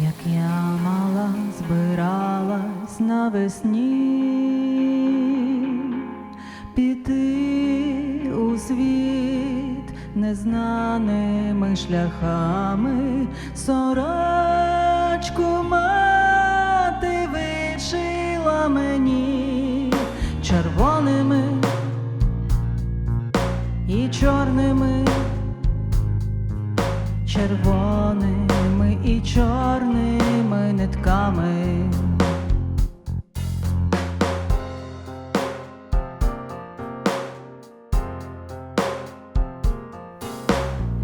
як я мала збиралась навесні піти у світ незнаними шляхами, сорочку мати вишила мені червоними і чорними червоними і чорними нитками.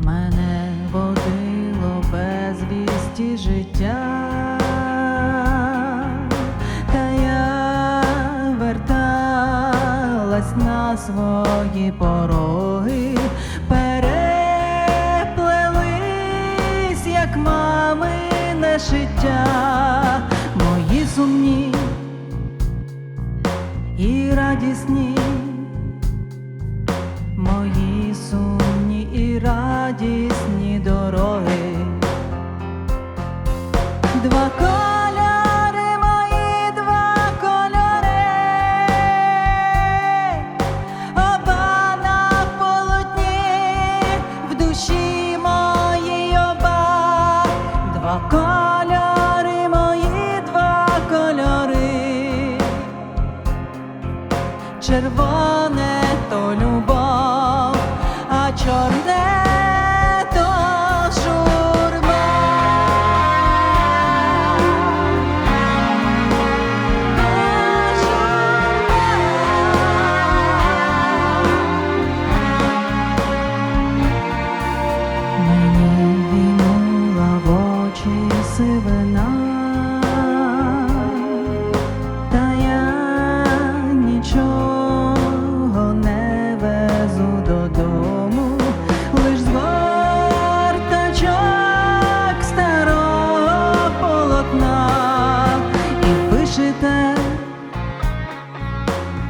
Мене водило безвісті життя, та я верталась на свої пороги, шиття, мої сумні і радісні мої сумні і радісні дороги. Два кольори, мої два кольори, оба на полотні, в душі моїй observó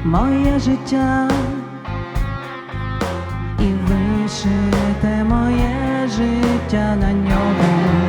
моє життя і вишите моє життя на ньому.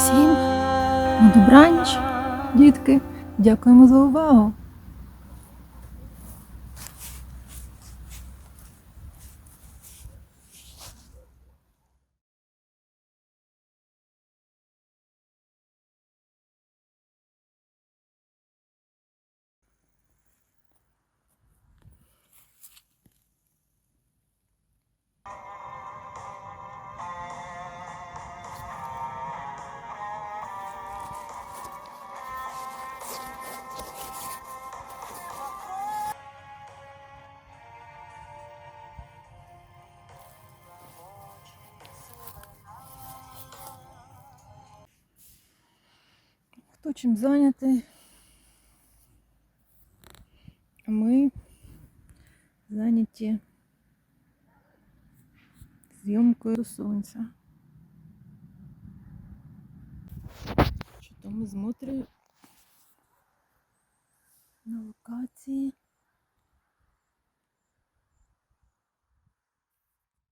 Всім На дітки. Дякуємо за увагу. Хто чим зайнятий? Ми зайняті зйомкою сонця. Що то ми смотримо на локації.